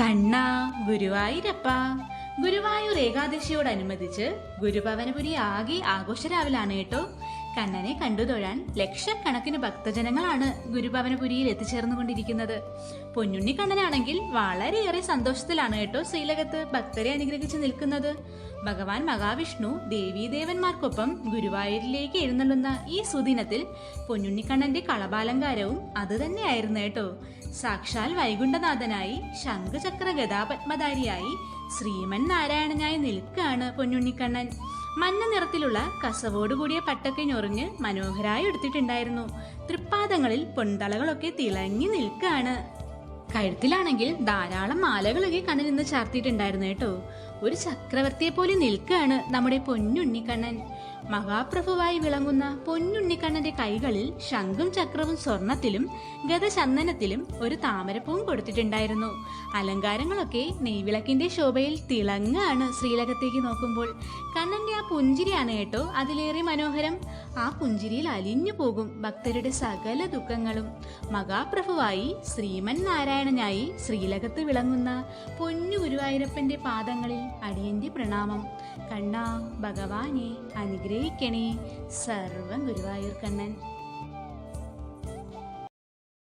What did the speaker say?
കണ്ണ ഗുരുവായൂരപ്പ. ഗുരുവായൂർ ഏകാദശിയോടനുബന്ധിച്ച് ഗുരുഭവനപുരി ആകെ ആഘോഷരാവിലാണ് കേട്ടോ. കണ്ണനെ കണ്ടു തൊഴാൻ ലക്ഷക്കണക്കിന് ഭക്തജനങ്ങളാണ് ഗുരുഭവനപുരിയിൽ എത്തിച്ചേർന്നുകൊണ്ടിരിക്കുന്നത്. പൊന്നുണ്ണി കണ്ണനാണെങ്കിൽ വളരെയേറെ സന്തോഷത്തിലാണ് കേട്ടോ ശ്രീലകത്ത് ഭക്തരെ അനുഗ്രഹിച്ച് നിൽക്കുന്നത്. ഭഗവാൻ മഹാവിഷ്ണു ദേവീദേവന്മാർക്കൊപ്പം ഗുരുവായൂരിലേക്ക് എഴുന്നള്ളുന്ന ഈ സുദിനത്തിൽ പൊന്നുണ്ണിക്കണ്ണന്റെ കളഭാലങ്കാരവും അത് തന്നെയായിരുന്നു കേട്ടോ. സാക്ഷാൽ വൈകുണ്ഠനാഥനായി ശംഖചക്ര ഗതാപത്മധാരിയായി ശ്രീമൻ നാരായണനായി നിൽക്കുകയാണ് പൊന്നുണ്ണിക്കണ്ണൻ മഞ്ഞ നിറത്തിലുള്ള കസവോടുകൂടിയ പട്ടൊക്കെ ഞൊറിഞ്ഞ് മനോഹരായി എടുത്തിട്ടുണ്ടായിരുന്നു. തൃപ്പാദങ്ങളിൽ പൊൻതളകളൊക്കെ തിളങ്ങി നിൽക്കുകയാണ് കഴുത്തിലാണെങ്കിൽ ധാരാളം മാലകളൊക്കെ കണ്ണിൽ നിന്ന് ചാർത്തിയിട്ടുണ്ടായിരുന്നു കേട്ടോ. ഒരു ചക്രവർത്തിയെ പോലെ നിൽക്കുകയാണ് നമ്മുടെ പൊന്നുണ്ണിക്കണ്ണൻ. മഹാപ്രഭുവായി വിളങ്ങുന്ന പൊന്നുണ്ണിക്കണ്ണന്റെ കൈകളിൽ ശംഖും ചക്രവും സ്വർണത്തിലും ഗതചന്ദനത്തിലും ഒരു താമരപ്പൂവും കൊടുത്തിട്ടുണ്ടായിരുന്നു. അലങ്കാരങ്ങളൊക്കെ നെയ്വിളക്കിന്റെ ശോഭയിൽ തിളങ്ങാണ് ശ്രീലകത്തേക്ക് നോക്കുമ്പോൾ. കണ്ണന്റെ ആ പുഞ്ചിരിയാണ് കേട്ടോ അതിലേറെ മനോഹരം. ആ പുഞ്ചിരിയിൽ അലിഞ്ഞു പോകും ഭക്തരുടെ സകല ദുഃഖങ്ങളും. മഹാപ്രഭുവായി ശ്രീമൻ നാരായണനായി ശ്രീലകത്ത് വിളങ്ങുന്ന പൊന്നു ഗുരുവായൂരപ്പന്റെ പാദങ്ങളിൽ അടിയന്റെ പ്രണാമം. കണ്ണാ ഭഗവാനെ അനുഗ്രഹിക്കണേ. സർവം ഗുരുവായൂർ കണ്ണൻ.